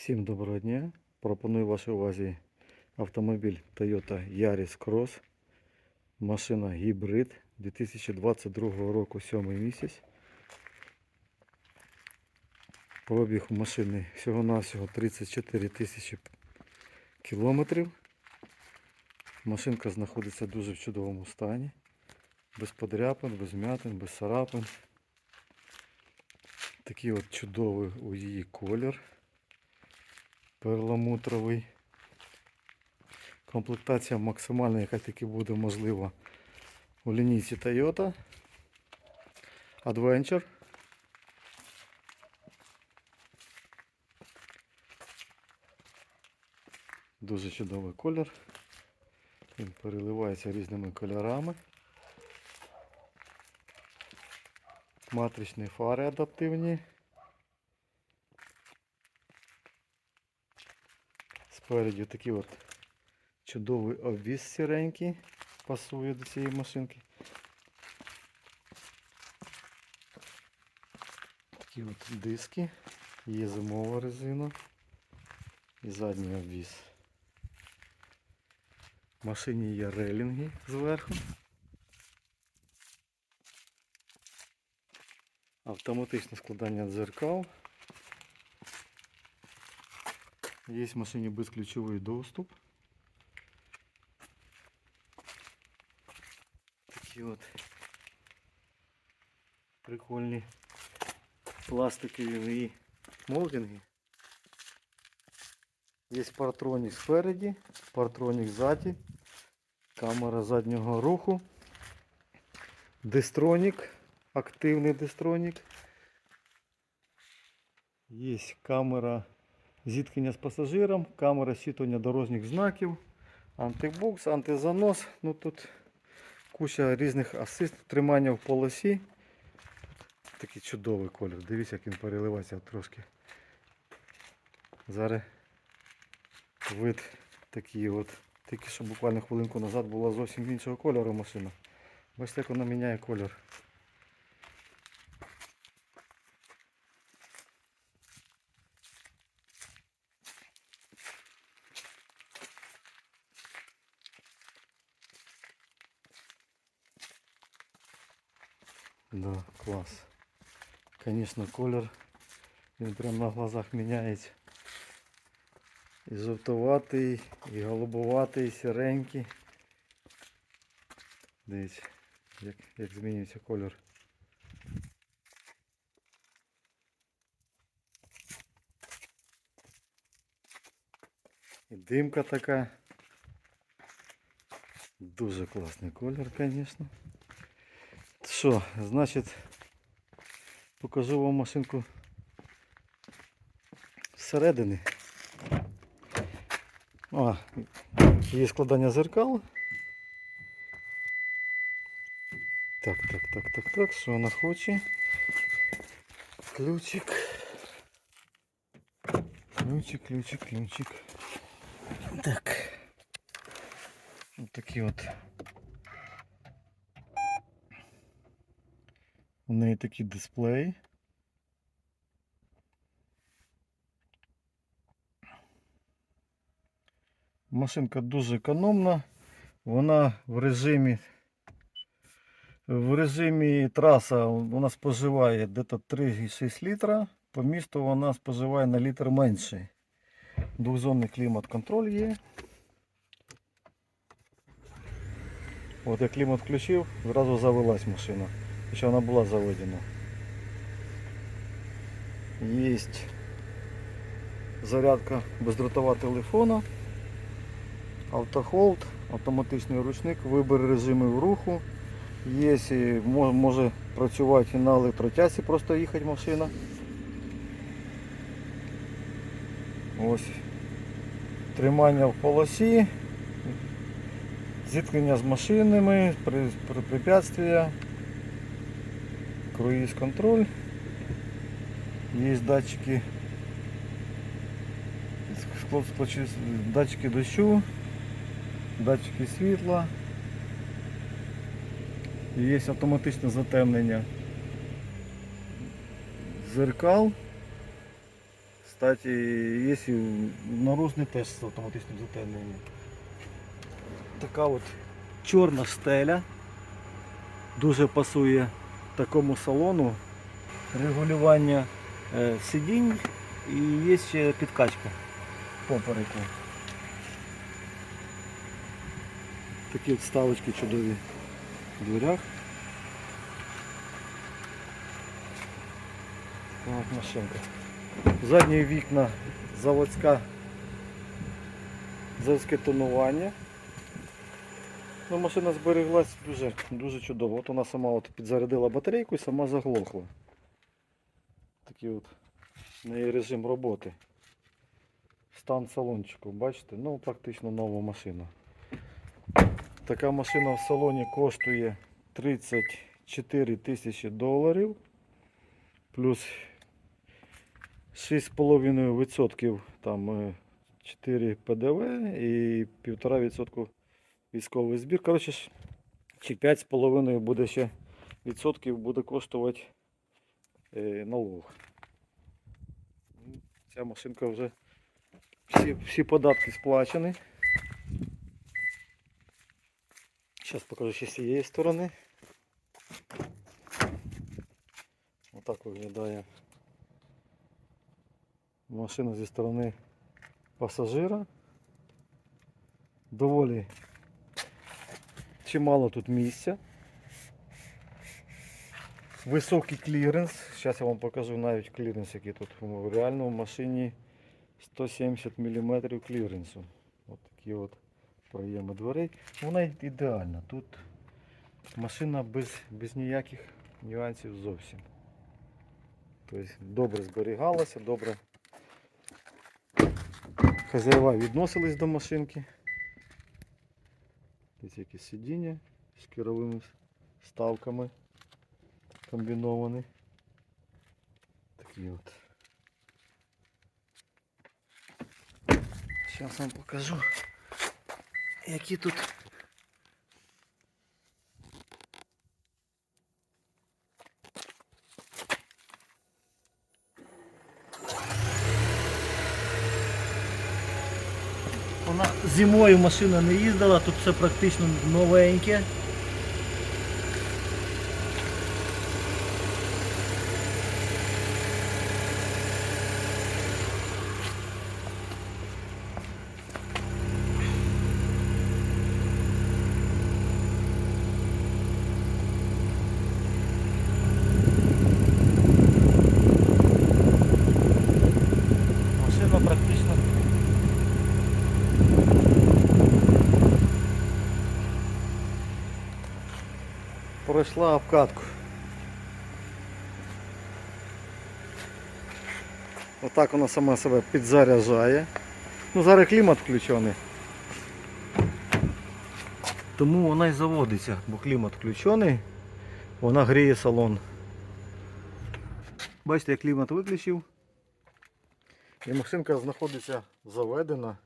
Всім доброго дня. Пропоную вашій увазі автомобіль Toyota Yaris Cross. Машина гібрид 2022 року 7 місяць. Пробіг у машини всього-навсього 34 тисячі кілометрів. Машинка знаходиться дуже в чудовому стані. Без подряпин, без м'ятин, без царапин. Такий от чудовий у її колір перламутровий. Комплектація максимальна, яка тільки буде можлива у лінійці Toyota. Adventure. Дуже чудовий колір. Він переливається різними кольорами. Матричні фари адаптивні. Спереді такий от чудовий обвіз сіренький. Пасує до цієї машинки. Такі от диски. Є зимова резина і задній обвіз. В машині є релінги зверху. Автоматичне складання дзеркал. Є в машині безключовий доступ. Такі от прикольні пластикові молдинги. Є партронік спереді, партронік ззаді, камера заднього руху, дистронік, активний дистронік. Є камера зіткнення з пасажиром, камера щитування дорожніх знаків, антибукс, антизанос. Ну тут куча різних асист, тримання в полосі. Такий чудовий колір. Дивіться, як він переливається трошки. Зараз вид такий от. Тільки що буквально хвилинку назад була зовсім іншого кольору машина. Бачите, як вона міняє колір. Да, класс. Конечно, колір. Він прям на глазах міняється. І жовтуватий, і голубоватий, і сіренький. Дивіться, як, як змінюється колір. І димка така. Дуже класний колір, звісно. Що, значить, покажу вам машинку зсередини. А, є складання зеркал. Так, так, так, так, так, що вона хоче? Ключик. Ключик, ключик, ключик. Так. Ось такі от. У неї такий дисплей. Машинка дуже економна. Вона в режимі в режимі траса вона споживає десь 3,6 літра. По місту вона споживає на літр менше. Двохзонний клімат-контроль є. От я клімат включив, зразу завелась машина. Хоча вона була заведена. Є зарядка бездротова телефона, автохолд, автоматичний ручник, вибір режимів руху. Є, може працювати на електротясі, просто їхати машина. Ось. Тримання в полосі, зіткнення з машинами, препятствия, круїз контроль. Є датчики, датчики дощу, датчики світла. Є автоматичне затемнення зеркал, Кстати, є і наружний теж з автоматичним затемненням. Така от чорна стеля. Дуже пасує такому салону. Регулювання е, сидінь і є ще підкачка попереку. Такі от вставочки чудові в дверях. От машинка. Задні вікна заводська, заводське тонування. Ну, машина збереглась дуже, дуже чудово. От вона сама от підзарядила батарейку і сама заглохла. Такий от неї режим роботи. Стан салончику, бачите? Ну практично нова машина. Така машина в салоні коштує 34 тисячі доларів. Плюс 6,5% там е, 4 ПДВ і 1,5% військовий збір. Коротше, чи 5,5 буде ще відсотків буде коштувати е, налог. Ну, Ця машинка вже всі, всі податки сплачені. Зараз покажу ще з цієї сторони. Отак виглядає машина зі сторони пасажира. Доволі чимало тут місця. Високий кліренс. Зараз я вам покажу навіть кліренс, який тут. В машині 170 мм кліренсу. Ось такі от проєми дверей. Вона ідеальна. Тут машина без, без ніяких нюансів зовсім. Тобто добре зберігалася, добре хазяєва відносились до машинки. Ось які сидіння з керовими ставками комбіновані. Такі от. Зараз вам покажу, які тут зимою машина не їздила, тут все практично новеньке. Машина практично пройшла обкатку. Отак вона сама себе підзаряджає. Ну зараз клімат включений. Тому вона і заводиться, бо клімат включений, вона гріє салон. Бачите, я клімат виключив. І машинка знаходиться заведена.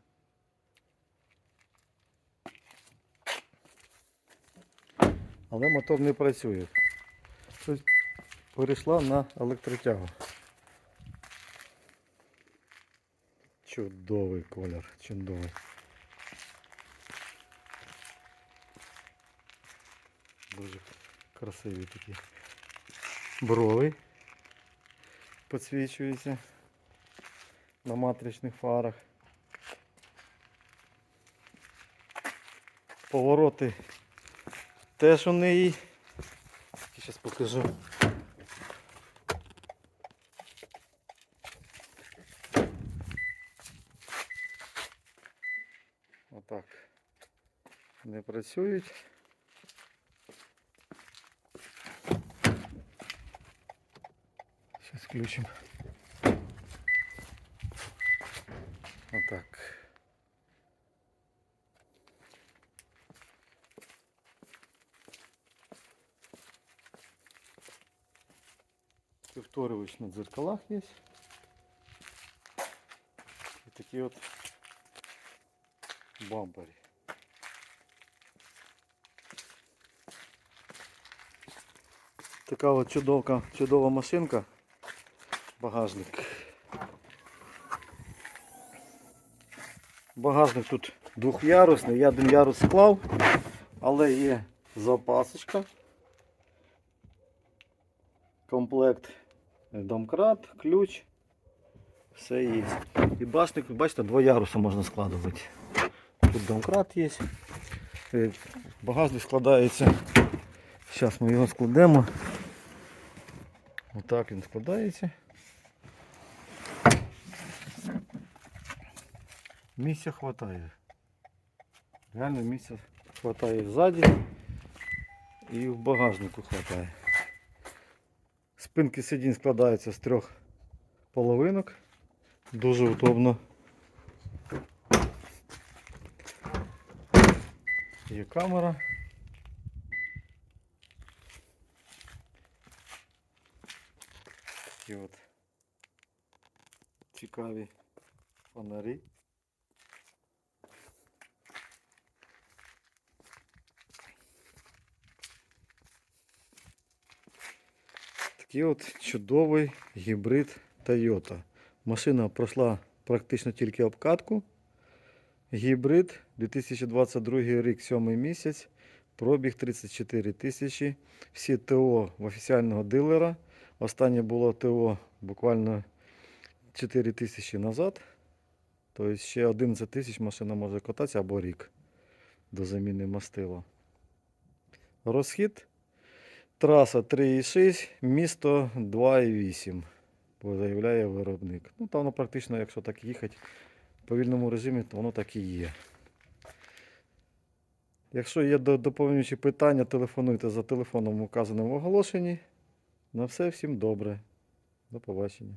Але мотор не працює. Перейшла на електротягу. Чудовий колір, чудовий. Дуже красиві такі брови підсвічуються на матричних фарах. Повороти теж у неї. Зараз покажу. Отак. Не працюють. Зараз включимо. Отак. Повторювач на дзеркалах є. І такі от бампері. Така от чудовка, чудова машинка. Багажник. Багажник тут двохярусний, я один ярус склав, але є запасочка. Комплект домкрат, ключ. Все є. І башник, бачите, два яруси можна складувати. Тут домкрат є. Е, Багажник складається. Зараз ми його складемо. Отак він складається. Місця хватає. Реально місця хватає ззаді і в багажнику хватає. Спинки сидінь складаються з трьох половинок. Дуже удобно. Є камера. Такі от цікаві фонарі. Такий от чудовий гібрид Toyota. Машина пройшла практично тільки обкатку. Гібрид 2022 рік, 7 місяць, пробіг 34 тисячі. Всі ТО в офіціального дилера. Останнє було ТО буквально 4 тисячі назад. Тобто ще 11 тисяч машина може кататися або рік до заміни мастила. Розхід Траса 3,6, місто 2,8, бо заявляє виробник. Ну, там воно практично, якщо так їхати в повільному режимі, то воно так і є. Якщо є доповнюючі питання, телефонуйте за телефоном, указаним в оголошенні. На все всім добре. До побачення.